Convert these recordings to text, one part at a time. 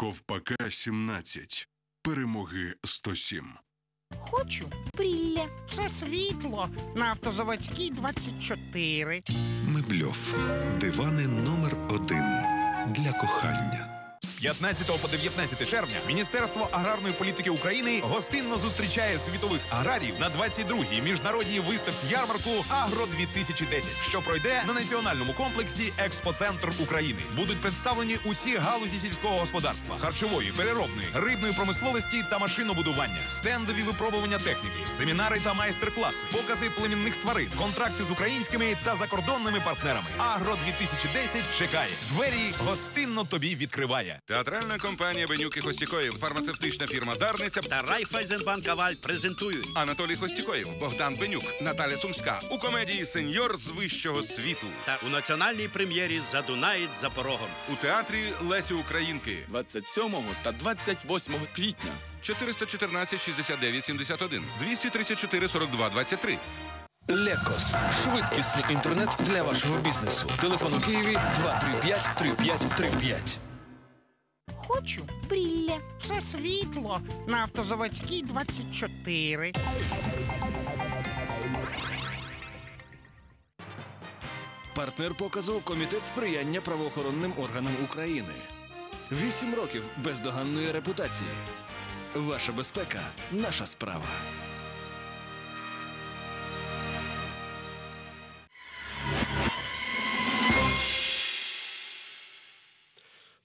Ковпака 17. Перемоги 107. Хочу брілля. Це світло на автозаводській 24. Мебльов. Дивани номер один для кохання. З 15 по 19 червня Міністерство аграрної політики України гостинно зустрічає світових аграріїв на 22-й міжнародній виставці ярмарку Агро 2010, що пройде на національному комплексі Експоцентр України. Будуть представлені усі галузі сільського господарства, харчової, переробної, рибної промисловості та машинобудування, стендові випробування техніки, семінари та майстер-класи, покази племінних тварин, контракти з українськими та закордонними партнерами. Агро 2010 чекає. Двері гостинно тобі відкриває. Театральна компанія Бенюк і Хостікоїв, фармацевтична фірма Дарниця та Райфайзенбанк Каваль презентують Анатолій Хостікоїв, Богдан Бенюк, Наталя Сумська у комедії Сеньор з вищого світу та у національній прем'єрі Задунаєць за порогом. у театрі Лесі Українки 27 та 28 квітня. 414 69 71 234 42 23. Лекос. Швидкісний інтернет для вашого бізнесу. Телефон у Києві 235 3535. Хочу брілля. Це світло на автозаводській 24. Партнер показу Комітет сприяння правоохоронним органам України. Вісім років бездоганної репутації. Ваша безпека наша справа.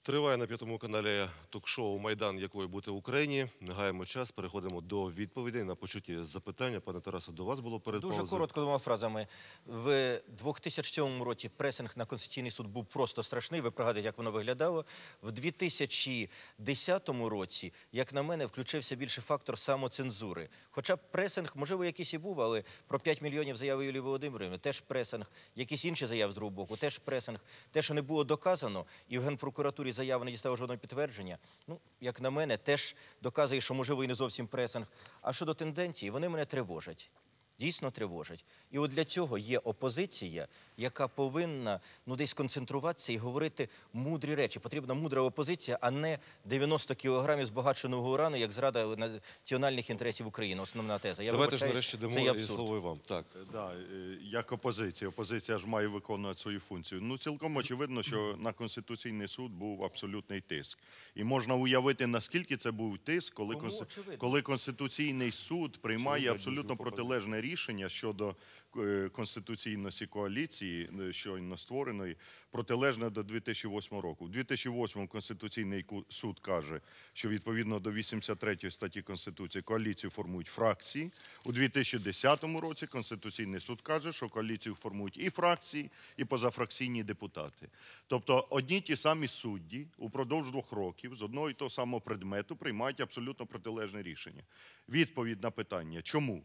Триває на п'ятому каналі ток-шоу Майдан якої бути в Україні. Не гаємо час, переходимо до відповідей на почуті запитання. Пане Тарасе, до вас було перед Дуже паузою. коротко двома фразами. В 2007 році пресинг на Конституційний суд був просто страшний. Ви пригадуєте, як воно виглядало. В 2010 році, як на мене, включився більше фактор самоцензури. Хоча пресинг, можливо, якийсь і був, але про 5 мільйонів заяви Юлії Володимирівни теж пресинг, якісь інші заяви з другого боку, теж пресинг. Те, що не було доказано, і в Генпрокуратурі заява не дістала жодного підтвердження. Ну, як на мене, теж доказує, що можливо і не зовсім пресинг. А щодо тенденції, вони мене тривожать. Дійсно тривожать. І от для цього є опозиція, яка повинна ну десь концентруватися і говорити мудрі речі. Потрібна мудра опозиція, а не 90 кілограмів збагаченого урану, як зрада національних інтересів України. Основна теза. Я Давайте ж нарешті дамо і слово і вам. Так. Да, е, як опозиція. Опозиція ж має виконувати свою функцію. Ну, цілком очевидно, що на Конституційний суд був абсолютний тиск. І можна уявити, наскільки це був тиск, коли, Кому Конс- коли Конституційний суд приймає абсолютно протилежне рішення щодо е, конституційності коаліції, е, щойно створеної, протилежне до 2008 року. У 2008 Конституційний суд каже, що відповідно до 83 статті Конституції коаліцію формують фракції. У 2010 році Конституційний суд каже, що коаліцію формують і фракції, і позафракційні депутати. Тобто одні ті самі судді упродовж двох років з одного і того самого предмету приймають абсолютно протилежне рішення. Відповідь на питання, чому?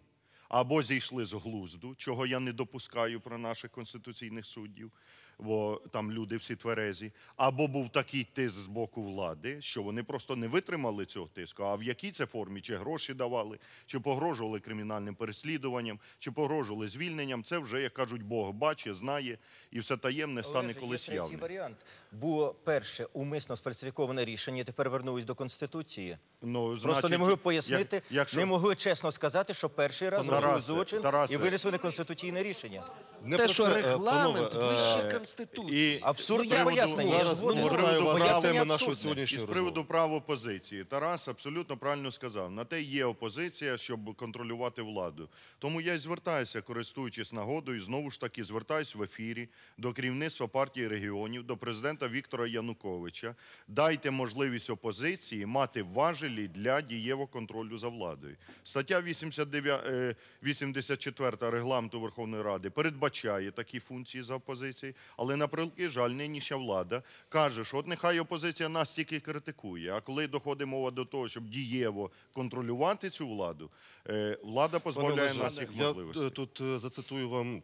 Або зійшли з глузду, чого я не допускаю про наших конституційних суддів, бо там люди всі тверезі, або був такий тиск з боку влади, що вони просто не витримали цього тиску. А в якій це формі? Чи гроші давали, чи погрожували кримінальним переслідуванням, чи погрожували звільненням, це вже, як кажуть, Бог бачить, знає, і все таємне стане Олеже, колись є третій варіант. Було перше умисно сфальсифіковане рішення, тепер вернулись до Конституції. Ну, Просто значить, не могли як- пояснити, якщо- не могли чесно сказати, що перший раз Тарасе, злочин Тарасе. і винесли неконституційне рішення. Не Те, що е, регламент панове, вище е, Конституції. І Абсурд зараз ну, до пояснення теми нашої. І з приводу прав опозиції. Тарас абсолютно правильно сказав. На те є опозиція, щоб контролювати владу. Тому я й звертаюся, користуючись нагодою, знову ж таки звертаюсь в ефірі до керівництва партії регіонів, до президента Віктора Януковича. Дайте можливість опозиції мати важелі для дієвого контролю за владою. Стаття 89, е, 84 регламенту Верховної Ради передбачає такі функції за опозиції, але на превеликий жаль, нинішня влада каже, що от нехай опозиція нас тільки критикує. А коли доходить мова до того, щоб дієво контролювати цю владу, е, влада позбавляє Пане, нас їх можливостей. Я тут е, зацитую вам е,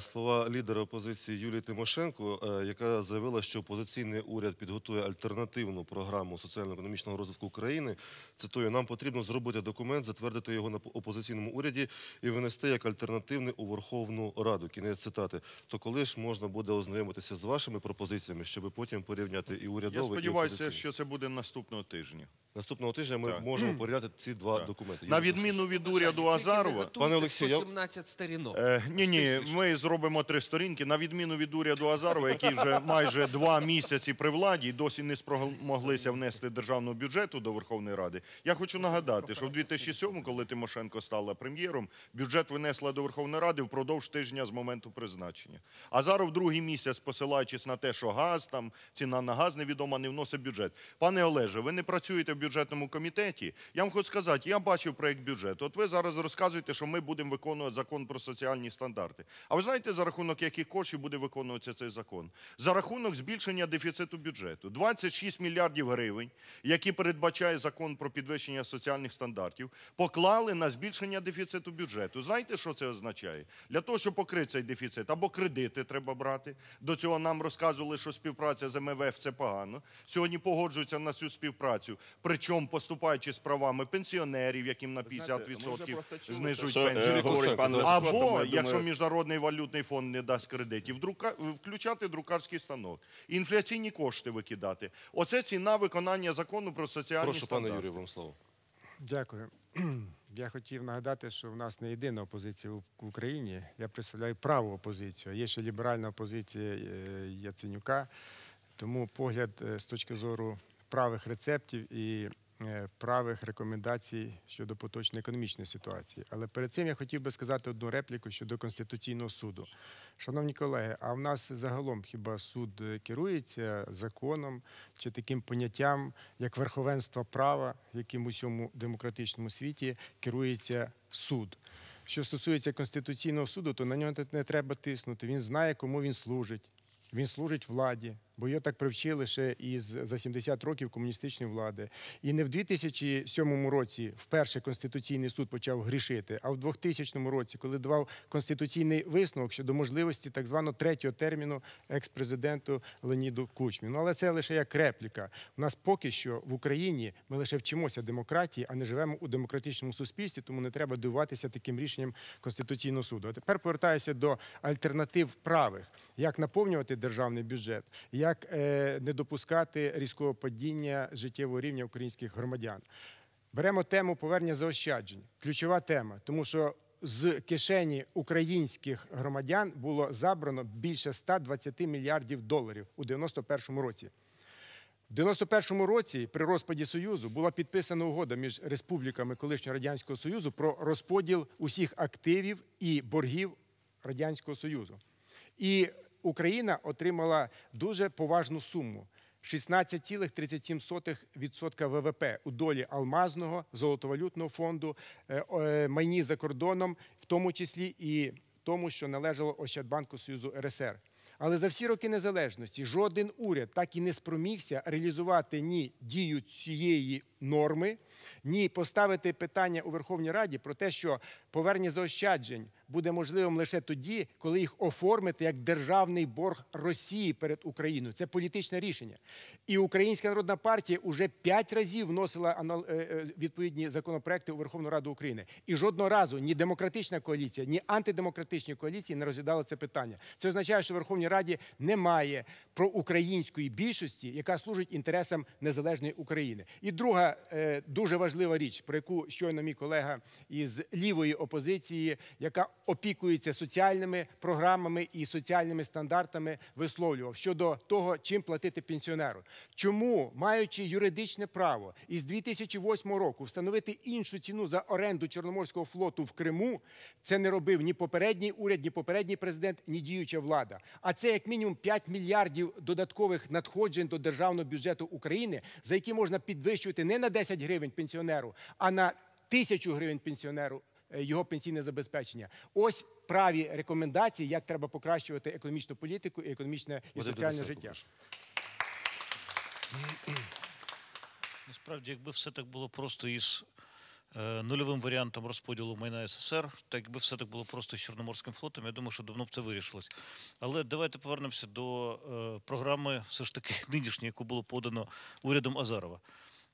слова лідера опозиції Юлії Тимошенко, е, яка заявила, що опозиційний уряд підготує альтернативну програму соціально-економічного розвитку України. Цитую, нам потрібно зробити документ, затвердити його на опозиційному уряді і винести як альтернативний у Верховну Раду. Кінець цитати. То коли ж можна буде ознайомитися з вашими пропозиціями, щоб потім порівняти і урядовий, Я сподіваюся, опозиційний? що це буде наступного тижня. Наступного тижня ми Так. можемо порівняти ці два документи. На відміну від уряду Азарова, Пане Олексію, я- 117 сторінок. Е, ні, ні, ми зробимо три сторінки. На відміну від уряду Азарова, який вже майже два місяці при владі і досі не спромоглися внести державного бюджету до Верховної Ради. Я хочу нагадати, що в 2007, коли Тимошенко стала прем'єром, бюджет винесла до Верховної Ради впродовж тижня з моменту призначення. Азаров другий місяць, посилаючись на те, що газ там ціна на газ невідома, не вносить бюджет. Пане Олеже, ви не працюєте в бюджетному комітеті. Я вам хочу сказати, я бачив проект бюджету. От ви зараз розказуєте, що ми будемо виконувати закон про соціальні стандарти. А ви знаєте, за рахунок яких коштів буде виконуватися цей закон? За рахунок збільшення дефіциту бюджету. 26 мільярдів гривень, які передбачає закон про підвищення соціальних стандартів, поклали на збільшення дефіциту бюджету. Знаєте, що це означає? Для того, щоб покрити цей дефіцит, або кредити треба брати. До цього нам розказували, що співпраця з МВФ це погано. Сьогодні погоджуються на цю співпрацю, причому поступаючи з правами пенсіонерів, яким на 50% знижують е, пенсію. Або, якщо думаю- Міжнародний валютний фонд не дасть кредитів, друка... включати друкарський станок, інфляційні кошти викидати. Оце ціна виконання закону про соціальні Прошу, пане. Юрію, вам слово. Дякую. Я хотів нагадати, що в нас не єдина опозиція в Україні. Я представляю праву опозицію. Є ще ліберальна опозиція е, Яценюка. Тому погляд е, з точки зору правих рецептів і правих рекомендацій щодо поточної економічної ситуації. Але перед цим я хотів би сказати одну репліку щодо Конституційного суду. Шановні колеги, а в нас загалом хіба суд е, керується законом чи таким поняттям, як верховенство права, яким у всьому демократичному світі керується суд? Що стосується Конституційного суду, то на нього не треба тиснути. Він знає, кому він служить. Він служить владі, бо його так привчили ще із за 70 років комуністичної влади. І не в 2007 році вперше Конституційний суд почав грішити, а в 2000 році, коли давав конституційний висновок щодо можливості так званого третього терміну екс-президенту Леоніду Кучмі. Ну але це лише як репліка. У нас поки що в Україні ми лише вчимося демократії, а не живемо у демократичному суспільстві, тому не треба дивуватися таким рішенням Конституційного суду. А тепер повертаюся до альтернатив правих, як наповнювати державний бюджет, як е, не допускати різкого падіння життєвого рівня українських громадян. Беремо тему повернення заощаджень. Ключова тема, тому що з кишені українських громадян було забрано більше 120 мільярдів доларів у 91-му році. В 91-му році при розпаді Союзу була підписана угода між республіками колишнього Радянського Союзу про розподіл усіх активів і боргів Радянського Союзу. І Україна отримала дуже поважну суму. 16,37% ВВП у долі алмазного золотовалютного фонду, е, е, майні за кордоном, в тому числі і тому, що належало Ощадбанку Союзу РСР. Але за всі роки незалежності жоден уряд так і не спромігся реалізувати ні дію цієї норми, ні поставити питання у Верховній Раді про те, що повернення заощаджень буде можливим лише тоді, коли їх оформити як державний борг Росії перед Україною. Це політичне рішення. І Українська народна партія вже п'ять разів вносила е, е, відповідні законопроекти у Верховну Раду України. І жодного разу ні демократична коаліція, ні антидемократичні коаліції не розглядали це питання. Це означає, що в Верховній Раді немає проукраїнської більшості, яка служить інтересам незалежної України. І друга е, дуже важлива річ, про яку щойно мій колега із лівої опозиції, яка опікується соціальними програмами і соціальними стандартами, висловлював щодо того, чим платити пенсіонеру. Чому, маючи юридичне право із 2008 року встановити іншу ціну за оренду Чорноморського флоту в Криму, це не робив ні попередній уряд, ні попередній президент, ні діюча влада. А це як мінімум 5 мільярдів додаткових надходжень до державного бюджету України, за які можна підвищувати не на 10 гривень пенсіонеру, а на тисячу гривень пенсіонеру його пенсійне забезпечення. Ось праві рекомендації, як треба покращувати економічну політику і економічне і соціальне життя. Насправді, якби все так було просто із е, нульовим варіантом розподілу майна СССР. Так якби все так було просто з Чорноморським флотом, я думаю, що давно б це вирішилось. Але давайте повернемося до е, програми, все ж таки нинішньої, яку було подано урядом Азарова.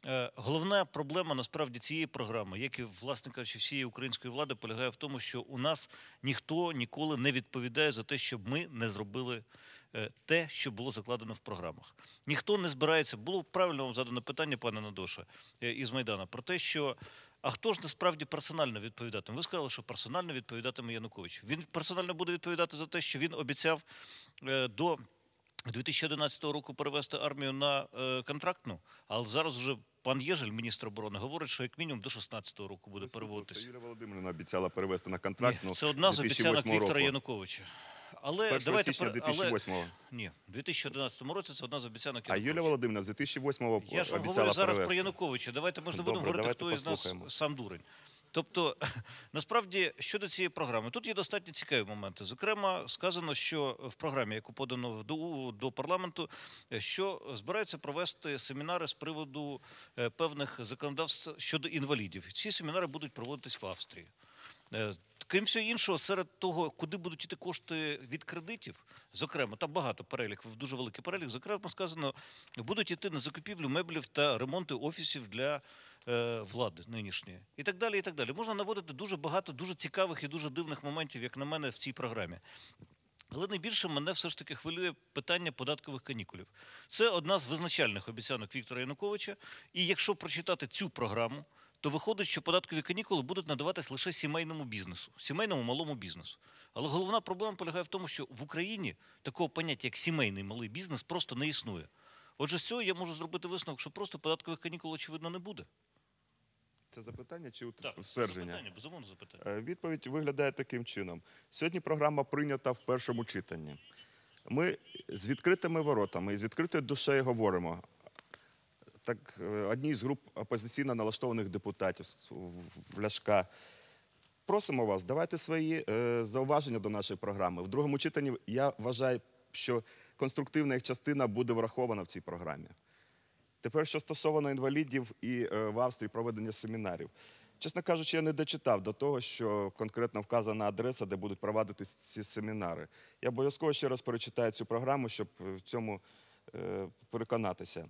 Е, Головна проблема насправді цієї програми, як і власне кажучи, всієї української влади, полягає в тому, що у нас ніхто ніколи не відповідає за те, щоб ми не зробили е, те, що було закладено в програмах. Ніхто не збирається. Було правильно вам задано питання, пане Надоша, е, із Майдана, про те, що. А хто ж насправді персонально відповідатиме? Ви сказали, що персонально відповідатиме Янукович. Він персонально буде відповідати за те, що він обіцяв до 2011 року перевести армію на е, контрактну, але зараз вже пан Єжель, міністр оборони, говорить, що як мінімум до 2016 року буде Це переводитись. Юлія Володимирівна обіцяла перевести на контракт. Ні, це одна з 2008 обіцянок Віктора року. Януковича. Але З давайте січня пер- але- 2008-го. Ні, в 2011 році це одна з обіцянок А Януковича. Юлія Володимирівна з 2008-го Я ж вам говорю зараз про. Януковича. Давайте ми ж не будемо говорити, хто із нас сам дурень. Тобто, насправді, щодо цієї програми, тут є достатньо цікаві моменти. Зокрема, сказано, що в програмі, яку подано в- до, до парламенту, що збираються провести семінари з приводу е, певних законодавств щодо інвалідів. Ці семінари будуть проводитись в Австрії. Е, Крім всього іншого, серед того, куди будуть йти кошти від кредитів, зокрема, там багато перелік, дуже великий перелік. Зокрема, сказано, будуть йти на закупівлю меблів та ремонти офісів для влади нинішньої, і так далі. І так далі. Можна наводити дуже багато дуже цікавих і дуже дивних моментів, як на мене, в цій програмі. Але найбільше мене все ж таки хвилює питання податкових канікулів. Це одна з визначальних обіцянок Віктора Януковича. І якщо прочитати цю програму, то виходить, що податкові канікули будуть надаватись лише сімейному бізнесу, сімейному малому бізнесу. Але головна проблема полягає в тому, що в Україні такого поняття, як сімейний малий бізнес, просто не існує. Отже, з цього я можу зробити висновок, що просто податкових канікул, очевидно, не буде. Це запитання чи Так, ствердження? запитання, безумовно, запитання. Е, Відповідь виглядає таким чином. Сьогодні програма прийнята в першому читанні. Ми з відкритими воротами і з відкритою душею говоримо. Так, е, одній з груп опозиційно налаштованих депутатів в Ляшка. Просимо вас, давайте свої е, зауваження до нашої програми. В другому читанні я вважаю, що конструктивна їх частина буде врахована в цій програмі. Тепер, що стосовно інвалідів і е, в Австрії проведення семінарів. Чесно кажучи, я не дочитав до того, що конкретно вказана адреса, де будуть провадитись ці семінари. Я обов'язково ще раз перечитаю цю програму, щоб е, в цьому е, переконатися.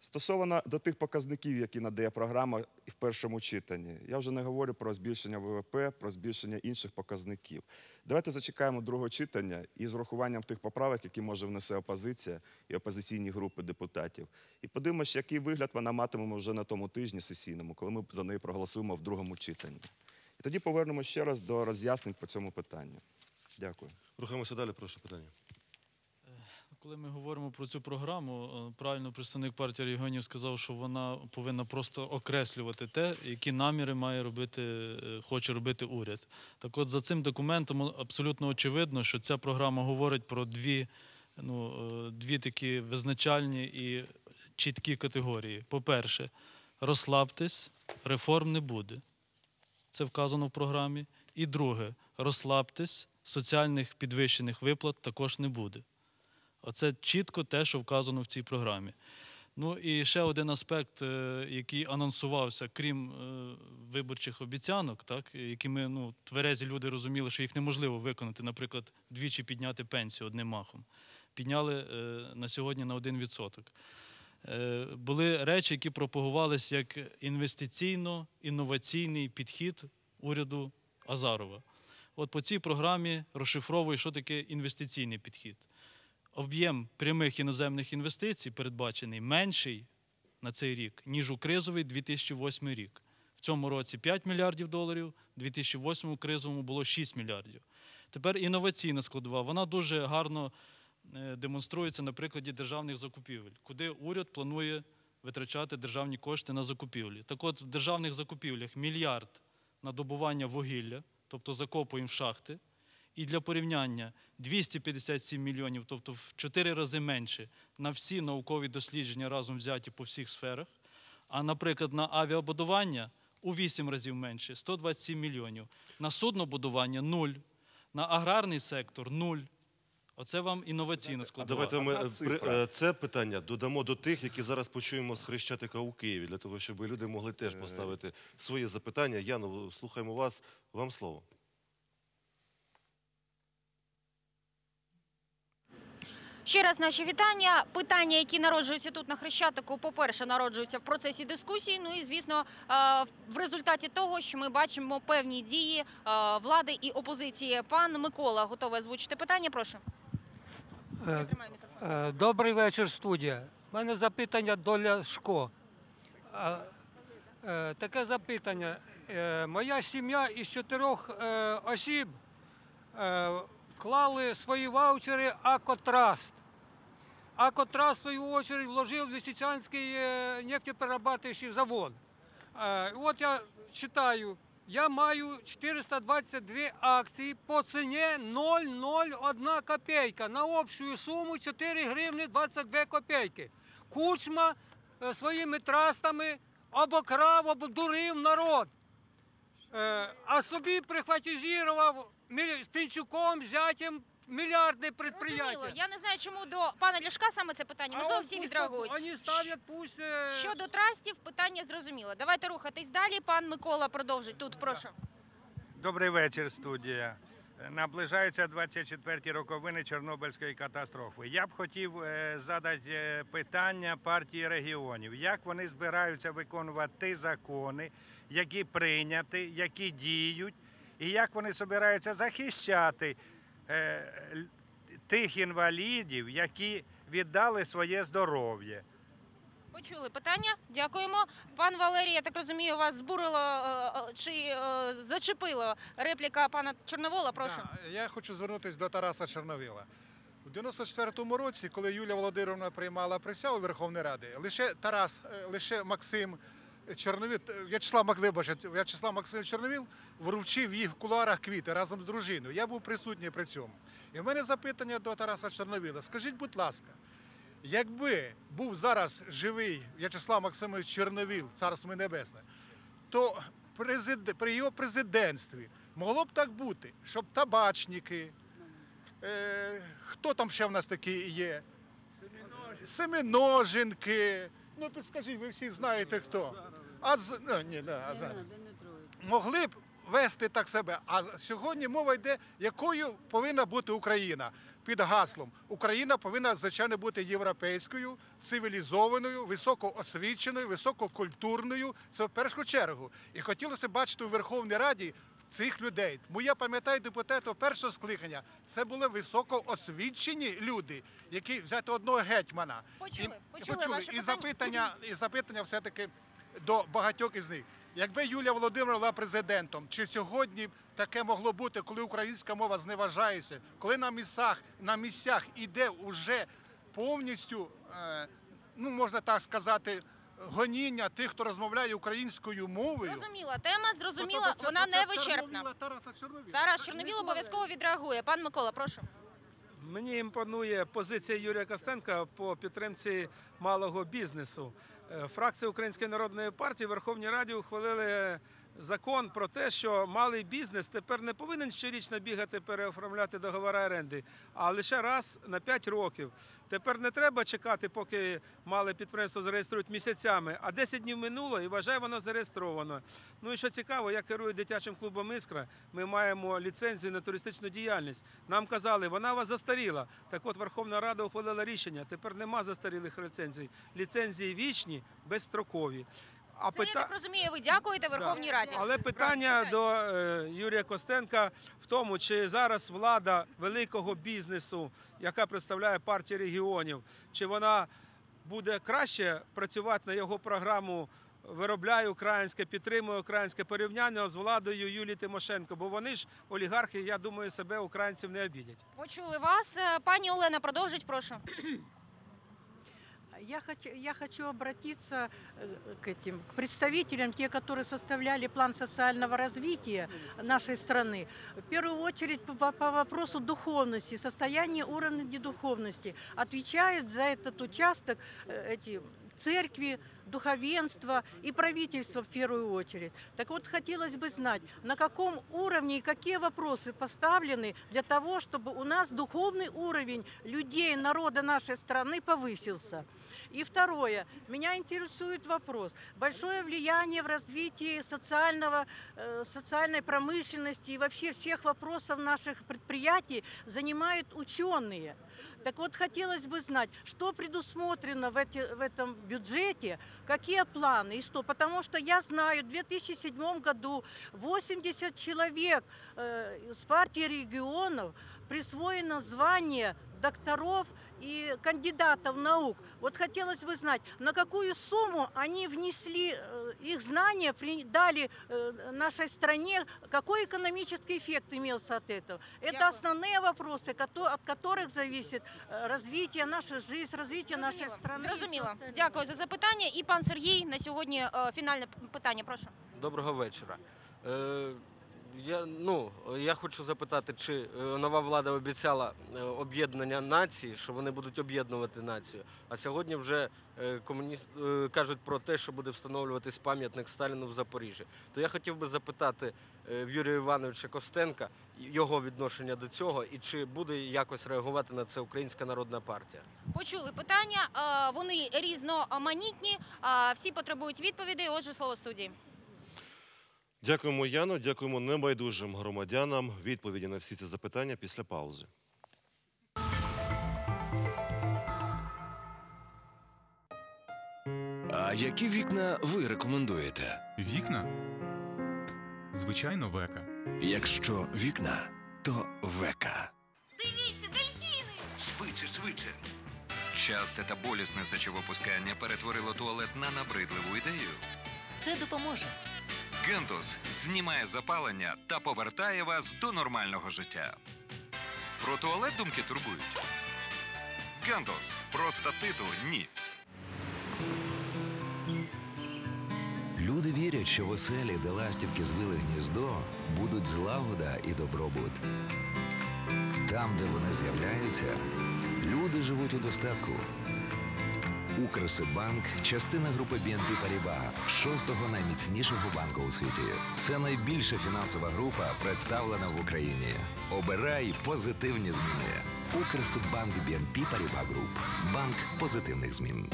Стосовно до тих показників, які надає програма в першому читанні, я вже не говорю про збільшення ВВП, про збільшення інших показників. Давайте зачекаємо другого читання і з урахуванням тих поправок, які може внесе опозиція і опозиційні групи депутатів. І подивимося, який вигляд вона матиме вже на тому тижні сесійному, коли ми за неї проголосуємо в другому читанні. І тоді повернемося ще раз до роз'яснень по цьому питанню. Дякую. Рухаємося далі, прошу питання. Коли ми говоримо про цю програму, е, правильно представник партії регіонів сказав, що вона повинна просто окреслювати те, які наміри має робити, е, хоче робити уряд. Так от за цим документом абсолютно очевидно, що ця програма говорить про дві, ну, е, дві такі визначальні і чіткі категорії. По-перше, розслабтесь, реформ не буде. Це вказано в програмі. І друге, розслабтесь, соціальних підвищених виплат також не буде. Оце чітко те, що вказано в цій програмі. Ну і ще один аспект, е, який анонсувався, крім е, виборчих обіцянок, так, які ми ну, тверезі люди розуміли, що їх неможливо виконати, наприклад, двічі підняти пенсію одним махом. Підняли е, на сьогодні на 1%. Е, Були речі, які пропагувалися як інвестиційно-інноваційний підхід уряду Азарова. От по цій програмі розшифровує, що таке інвестиційний підхід об'єм прямих іноземних інвестицій передбачений менший на цей рік, ніж у кризовий 2008 рік. В цьому році 5 мільярдів доларів, у 2008 кризовому було 6 мільярдів. Тепер інноваційна складова, вона дуже гарно е, демонструється на прикладі державних закупівель, куди уряд планує витрачати державні кошти на закупівлі. Так от в державних закупівлях мільярд на добування вугілля, тобто закопуємо в шахти, і для порівняння 257 мільйонів, тобто в 4 рази менше на всі наукові дослідження разом взяті по всіх сферах. А, наприклад, на авіабудування у 8 разів менше 127 мільйонів. На суднобудування 0, на аграрний сектор 0. Оце вам інноваційна А складова. давайте ми е, при- е, це питання додамо до тих, які зараз почуємо з Хрещатика у Києві, для того, щоб люди могли теж поставити свої запитання. Яно, слухаємо вас. Вам слово. Ще раз наші вітання. Питання, які народжуються тут на Хрещатику, по-перше, народжуються в процесі дискусії. Ну і звісно, е, в результаті того, що ми бачимо певні дії е, влади і опозиції. Пан Микола готовий озвучити питання. Прошу. Е, Добрий вечір, студія. У мене запитання до Ляшко. Таке запитання. Моя сім'я із чотирьох осіб вклали свої ваучери Акотраст. Акотраст, в свою очередь, вложив в Лисичанський е, нефтеперерабатуючий завод. Е, От я читаю, я маю 422 акції по ціні 0,01 копійка на общу суму 4 гривні 22 копійки. Кучма е, своїми трастами обокрав, обдурив народ. А собі прихватизував з Пінчуком, зятем мільярдне підприємство. Я не знаю, чому до пана Ляшка саме це питання. Можливо, всі відреагують. Вони ставлять пусть... е, Щодо трастів, питання зрозуміло. Давайте рухатись далі. Пан Микола продовжить тут. Прошу. Добрий вечір, студія. Наближаються 24-ті роковини Чорнобильської катастрофи. Я б хотів е, задати е, питання партії регіонів. Як вони збираються виконувати ті закони, які прийняті, які діють, і як вони збираються захищати тих інвалідів, які віддали своє здоров'я? Почули питання. Дякуємо. Пан Валерій, я так розумію, вас збурило е, е, чи е, зачепило репліка пана Чорновола. Прошу. Я хочу звернутися до Тараса Чорновіла. У 94-му році, коли Юлія Володимировна приймала присягу Верховної Ради, лише Тарас, е, лише Максим Чорновіл, е, В'ячеслав Мак, В'ячеслав Максим Чорновіл вручив їх в кулуарах квіти разом з дружиною. Я був присутній при цьому. І в мене запитання до Тараса Чорновіла. Скажіть, будь ласка, якби був зараз живий В'ячеслав Максимович Чорновіл, царство небесне, то при його президентстві могло б так бути, щоб табачники, е, хто там ще в нас такі є? Семеноженки. Ну, підскажіть, ви всі знаєте хто. А з... ну, ні, да, а зараз. Могли б вести так себе. А сьогодні мова йде, якою повинна бути Україна під гаслом. Україна повинна, звичайно, бути європейською, цивілізованою, високоосвіченою, висококультурною. Це в першу чергу. І хотілося б бачити у Верховній Раді цих людей. Бо я пам'ятаю депутатів першого скликання. Це були високоосвічені люди, які взяти одного гетьмана. Почули, І- почули ваше і питання. запитання, і запитання все-таки до багатьох із них. Якби Юлія Володимировна була президентом, чи сьогодні таке могло бути, коли українська мова зневажається, коли на місцях, на місцях іде уже повністю, е, ну можна так сказати, гоніння тих, хто розмовляє українською мовою. Зрозуміла тема, зрозуміла, це- вона це не вичерпна. Зараз Чорновіл обов'язково відреагує. Пан Микола, прошу. Мені імпонує позиція Юрія Костенка по підтримці малого бізнесу. Е, Фракція Української народної партії в Верховній Раді ухвалили закон про те, що малий бізнес тепер не повинен щорічно бігати переоформляти договори оренди, а лише раз на 5 років. Тепер не треба чекати, поки мале підприємство зареєструють місяцями, а 10 днів минуло і вважає воно зареєстровано. Ну і що цікаво, я керую дитячим клубом Іскра. Ми маємо ліцензію на туристичну діяльність. Нам казали, вона у вас застаріла. Так от Верховна Рада ухвалила рішення. Тепер нема застарілих ліцензій. Ліцензії вічні, безстрокові. А Це, я так розумію, ви дякуєте Верховній Раді. але питання до е, Юрія Костенка в тому, чи зараз влада великого бізнесу, яка представляє партію регіонів, чи вона буде краще працювати на його програму виробляє українське, підтримує українське порівняння з владою Юлії Тимошенко, бо вони ж олігархи, я думаю, себе українців не обідять. Почули вас. Е, Пані Олена, продовжить, прошу. Я хочу, я хочу обратиться э, к этим к представителям, те, которые составляли план социального развития нашей страны. В первую очередь по, по вопросу духовности, состояния уровня духовности. Отвечают за этот участок э, эти церкви, духовенства и правительства в первую очередь. Так вот, хотелось бы знать, на каком уровне и какие вопросы поставлены для того, чтобы у нас духовный уровень людей, народа нашей страны повысился. И второе, меня интересует вопрос. Большое влияние в развитии социального, э, социальной промышленности и вообще всех вопросов наших предприятий занимают ученые. Так вот, хотелось бы знать, что предусмотрено в, эти, в этом бюджете, какие планы и что. Потому что я знаю, в 2007 году 80 человек э, с партии регионов присвоено звание докторов и кандидатов наук. Вот хотелось бы знать, на какую сумму они внесли э, их знания, при- дали э, нашей стране, какой экономический эффект имелся от этого. Это основные вопросы, кото- от которых зависит э, развитие нашей жизни, развитие нашей страны. Зрозуміло. Дякую за запитання. І пан Сергій на сьогодні е, фінальне питання. Прошу. Доброго вечора. Я, ну, я хочу запитати, чи е, нова влада обіцяла е, об'єднання нації, що вони будуть об'єднувати націю. А сьогодні вже е, комуніст, кажуть про те, що буде встановлюватись пам'ятник Сталіну в Запоріжжі. То я хотів би запитати Юрія Івановича Костенка його відношення до цього, і чи буде якось реагувати на це Українська Народна партія. Почули питання. Вони різноманітні. Всі потребують відповідей. Отже, слово студії. Дякуємо, Яно. Дякуємо небайдужим громадянам. Відповіді на всі ці запитання після паузи. А які вікна ви рекомендуєте? Вікна? Звичайно, века. Якщо вікна, то века. Швидше, швидше. Часте та болісне сечовипускання перетворило туалет на набридливу ідею. Це допоможе. Гентус знімає запалення та повертає вас до нормального життя. Про туалет думки турбують. Гентус. Про статиту ні. Люди вірять, що в оселі, де ластівки звили гніздо, будуть злагода і добробут. Там, де вони з'являються, люди живуть у достатку. Укрсибанк частина групи BNP Paribas, шостого найміцнішого банку у світі. Це найбільша фінансова група, представлена в Україні. Обирай позитивні зміни. Укрсибанк BNP Paribas Group. Банк позитивних змін.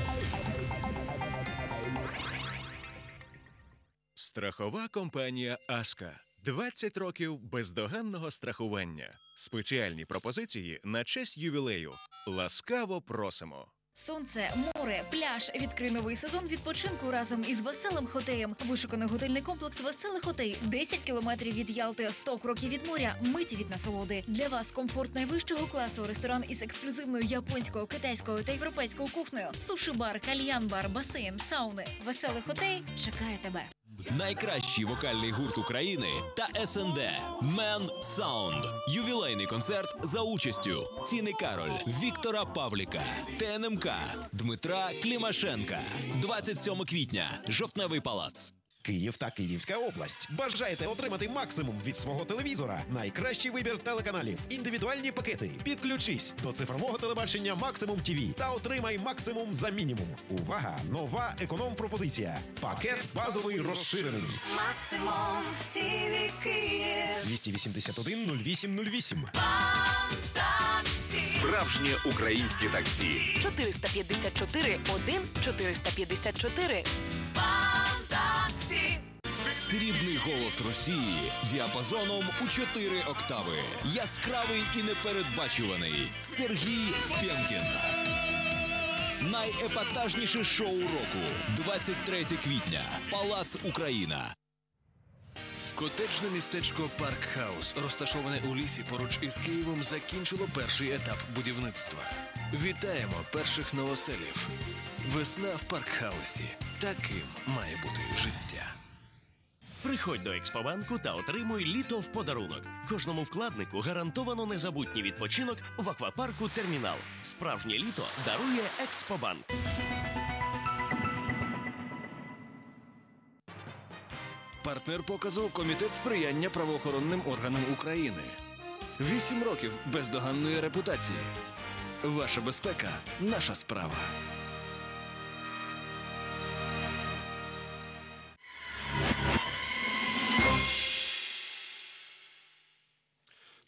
Страхова компанія Аска. 20 років бездоганного страхування. Спеціальні пропозиції на честь ювілею. Ласкаво просимо. Сонце, море, пляж. Відкрий новий сезон відпочинку разом із веселим хотеєм. Вишуканий готельний комплекс Веселий хотей. 10 кілометрів від Ялти, 100 кроків від моря, миті від насолоди. Для вас комфорт найвищого класу. Ресторан із ексклюзивною японською, китайською та європейською кухнею. Суші-бар, кальян-бар, басейн, сауни. Веселий хотей чекає тебе. Найкращий вокальний гурт України та СНД Мен Саунд. Ювілейний концерт за участю Тіни Кароль, Віктора Павліка, ТНМК, Дмитра Клімашенка. 27 квітня. Жовтневий палац. Київ та Київська область. Бажаєте отримати максимум від свого телевізора? Найкращий вибір телеканалів, індивідуальні пакети. Підключись до цифрового телебачення Максимум ТІВІ та отримай максимум за мінімум. Увага! Нова економ-пропозиція. Пакет базовий розширений. Максимум ТІВІ Київ. 281 0808. Справжнє українське таксі. 454 1 454. Срібний голос Росії діапазоном у 4 октави. Яскравий і непередбачуваний. Сергій Пенкін. Найепатажніше шоу року. 23 квітня. Палац Україна. Котеджне містечко Парк Хаус, розташоване у лісі поруч із Києвом, закінчило перший етап будівництва. Вітаємо перших новоселів. Весна в Паркхаусі. Таким має бути життя. Приходь до Експобанку та отримуй літо в подарунок. Кожному вкладнику гарантовано незабутній відпочинок в аквапарку Термінал. Справжнє літо дарує Експобанк. Партнер показу Комітет сприяння правоохоронним органам України. Вісім років бездоганної репутації. Ваша безпека наша справа.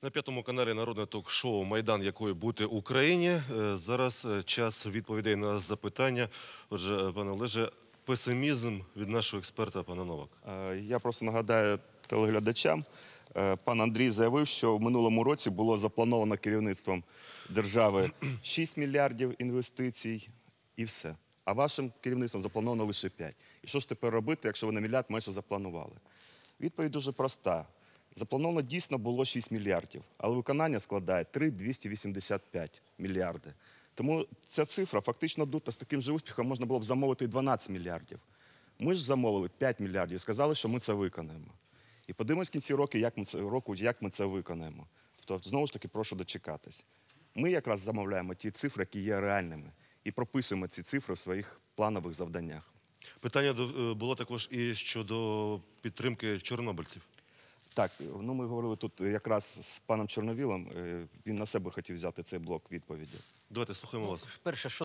На п'ятому каналі народне ток-шоу Майдан якої бути Україні. Е, Зараз е, час відповідей на запитання. Отже, е, пане Олеже, песимізм від нашого експерта, пана Новак. Я просто нагадаю телеглядачам. Пан Андрій заявив, що в минулому році було заплановано керівництвом держави 6 мільярдів інвестицій і все. А вашим керівництвом заплановано лише 5. І що ж тепер робити, якщо ви на мільярд майже запланували? Відповідь дуже проста. Заплановано дійсно було 6 мільярдів, але виконання складає 3,285 мільярди. Тому ця цифра фактично дута з таким же успіхом можна було б замовити і 12 мільярдів. Ми ж замовили 5 мільярдів і сказали, що ми це виконаємо. І подивимось в кінці року, як ми це, року, як ми це виконаємо. Тобто, знову ж таки, прошу дочекатись. Ми якраз замовляємо ті цифри, які є реальними, і прописуємо ці цифри в своїх планових завданнях. Питання е, було також і щодо підтримки чорнобильців. Так, ну ми говорили тут якраз з паном Чорновілом. е, Він на себе хотів взяти цей блок відповіді. Давайте слухаємо вас. Перше, що